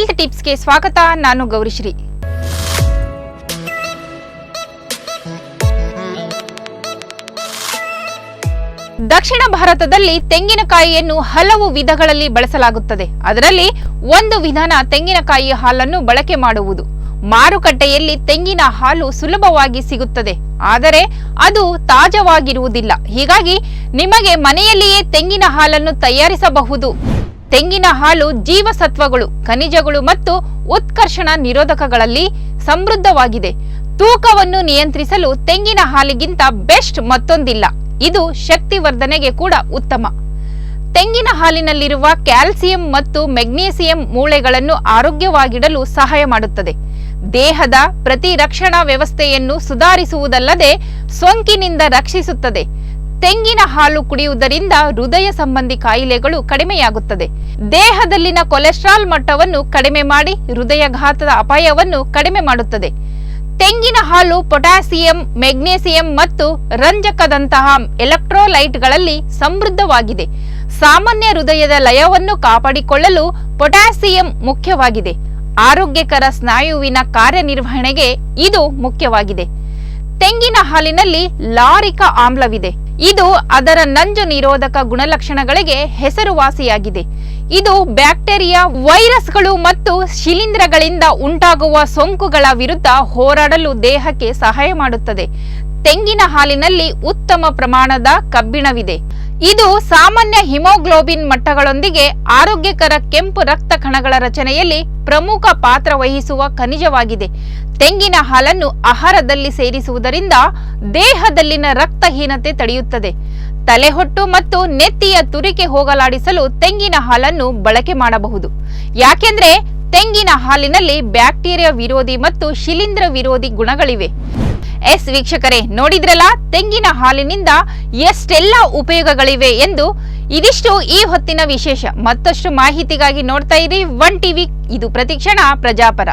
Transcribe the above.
Health ಟಿಪ್ಸ್ಗೆ ಸ್ವಾಗತ. ನಾನು ಗೌರಿಶ್ರೀ. ದಕ್ಷಿಣ ಭಾರತದಲ್ಲಿ ತೆಂಗಿನಕಾಯಿಯನ್ನು ಹಲವು ವಿಧಗಳಲ್ಲಿ ಬಳಸಲಾಗುತ್ತದೆ. ಅದರಲ್ಲಿ ಒಂದು ವಿಧಾನ ತೆಂಗಿನಕಾಯಿ ಹಾಲನ್ನು ಬಳಕೆ ಮಾಡುವುದು. ಮಾರುಕಟ್ಟೆಯಲ್ಲಿ ತೆಂಗಿನ ಹಾಲು ಸುಲಭವಾಗಿ ಸಿಗುತ್ತದೆ. ಆದರೆ ಅದು ತಾಜವಾಗಿರುವುದಿಲ್ಲ. ಹೀಗಾಗಿ ನಿಮಗೆ ಮನೆಯಲ್ಲಿಯೇ ತೆಂಗಿನ ಹಾಲನ್ನು ತಯಾರಿಸಬಹುದು. ತೆಂಗಿನ ಹಾಲು ಜೀವಸತ್ವಗಳು, ಖನಿಜಗಳು ಮತ್ತು ಉತ್ಕರ್ಷಣ ನಿರೋಧಕಗಳಲ್ಲಿ ಸಮೃದ್ಧವಾಗಿದೆ. ತೂಕವನ್ನು ನಿಯಂತ್ರಿಸಲು ತೆಂಗಿನ ಹಾಲಿಗಿಂತ ಬೆಸ್ಟ್ ಮತ್ತೊಂದಿಲ್ಲ. ಇದು ಶಕ್ತಿವರ್ಧನೆಗೆ ಕೂಡ ಉತ್ತಮ. ತೆಂಗಿನ ಹಾಲಿನಲ್ಲಿರುವ ಕ್ಯಾಲ್ಸಿಯಂ ಮತ್ತು ಮೆಗ್ನೀಸಿಯಂ ಮೂಳೆಗಳನ್ನು ಆರೋಗ್ಯವಾಗಿಡಲು ಸಹಾಯ ಮಾಡುತ್ತದೆ. ದೇಹದ ಪ್ರತಿರಕ್ಷಣಾ ವ್ಯವಸ್ಥೆಯನ್ನು ಸುಧಾರಿಸುವುದಲ್ಲದೆ ಸೋಂಕಿನಿಂದ ರಕ್ಷಿಸುತ್ತದೆ. ತೆಂಗಿನ ಹಾಲು ಕುಡಿಯುವುದರಿಂದ ಹೃದಯ ಸಂಬಂಧಿ ಕಾಯಿಲೆಗಳು ಕಡಿಮೆಯಾಗುತ್ತದೆ. ದೇಹದಲ್ಲಿನ ಕೊಲೆಸ್ಟ್ರಾಲ್ ಮಟ್ಟವನ್ನು ಕಡಿಮೆ ಮಾಡಿ ಹೃದಯಘಾತದ ಅಪಾಯವನ್ನು ಕಡಿಮೆ ಮಾಡುತ್ತದೆ. ತೆಂಗಿನ ಹಾಲು ಪೊಟ್ಯಾಸಿಯಂ, ಮೆಗ್ನೀಸಿಯಂ ಮತ್ತು ರಂಜಕದಂತಹ ಎಲೆಕ್ಟ್ರೋಲೈಟ್ಗಳಲ್ಲಿ ಸಮೃದ್ಧವಾಗಿದೆ. ಸಾಮಾನ್ಯ ಹೃದಯದ ಲಯವನ್ನು ಕಾಪಾಡಿಕೊಳ್ಳಲು ಪೊಟ್ಯಾಸಿಯಂ ಮುಖ್ಯವಾಗಿದೆ. ಆರೋಗ್ಯಕರ ಸ್ನಾಯುವಿನ ಕಾರ್ಯನಿರ್ವಹಣೆಗೆ ಇದು ಮುಖ್ಯವಾಗಿದೆ. ತೆಂಗಿನ ಹಾಲಿನಲ್ಲಿ ಲಾರಿಕ ಆಮ್ಲವಿದೆ. ಇದು ಅದರ ನಂಜು ನಿರೋಧಕ ಗುಣಲಕ್ಷಣಗಳಿಗೆ ಹೆಸರುವಾಸಿಯಾಗಿದೆ. ಇದು ಬ್ಯಾಕ್ಟೀರಿಯಾ, ವೈರಸ್ಗಳು ಮತ್ತು ಶಿಲೀಂಧ್ರಗಳಿಂದ ಉಂಟಾಗುವ ಸೋಂಕುಗಳ ವಿರುದ್ಧ ಹೋರಾಡಲು ದೇಹಕ್ಕೆ ಸಹಾಯ ಮಾಡುತ್ತದೆ. ತೆಂಗಿನ ಹಾಲಿನಲ್ಲಿ ಉತ್ತಮ ಪ್ರಮಾಣದ ಕಬ್ಬಿಣವಿದೆ. ಇದು ಸಾಮಾನ್ಯ ಹಿಮೋಗ್ಲೋಬಿನ್ ಮಟ್ಟಗಳೊಂದಿಗೆ ಆರೋಗ್ಯಕರ ಕೆಂಪು ರಕ್ತ ಕಣಗಳ ರಚನೆಯಲ್ಲಿ ಪ್ರಮುಖ ಪಾತ್ರ ವಹಿಸುವ ಖನಿಜವಾಗಿದೆ. ತೆಂಗಿನ ಹಾಲನ್ನು ಆಹಾರದಲ್ಲಿ ಸೇರಿಸುವುದರಿಂದ ದೇಹದಲ್ಲಿನ ರಕ್ತಹೀನತೆ ತಡೆಯುತ್ತದೆ. ತಲೆಹೊಟ್ಟು ಮತ್ತು ನೆತ್ತಿಯ ತುರಿಕೆ ಹೋಗಲಾಡಿಸಲು ತೆಂಗಿನ ಹಾಲನ್ನು ಬಳಕೆ ಮಾಡಬಹುದು. ಯಾಕೆಂದ್ರೆ ತೆಂಗಿನ ಹಾಲಿನಲ್ಲಿ ಬ್ಯಾಕ್ಟೀರಿಯಾ ವಿರೋಧಿ ಮತ್ತು ಶಿಲೀಂಧ್ರ ವಿರೋಧಿ ಗುಣಗಳಿವೆ. ಎಸ್ ವೀಕ್ಷಕರೇ, ನೋಡಿದ್ರಲ್ಲ? ತೆಂಗಿನ ಹಾಲಿನಿಂದ ಎಷ್ಟೆಲ್ಲ ಉಪಯೋಗಗಳಿವೆ ಎಂದು ಇದಿಷ್ಟು ಈ ಹೊತ್ತಿನ ವಿಶೇಷ. ಮತ್ತಷ್ಟು ಮಾಹಿತಿಗಾಗಿ ನೋಡ್ತಾ ಇರಿ, ಒನ್ ಟಿವಿ, ಇದು ಪ್ರತಿಕ್ಷಣ ಪ್ರಜಾಪರ.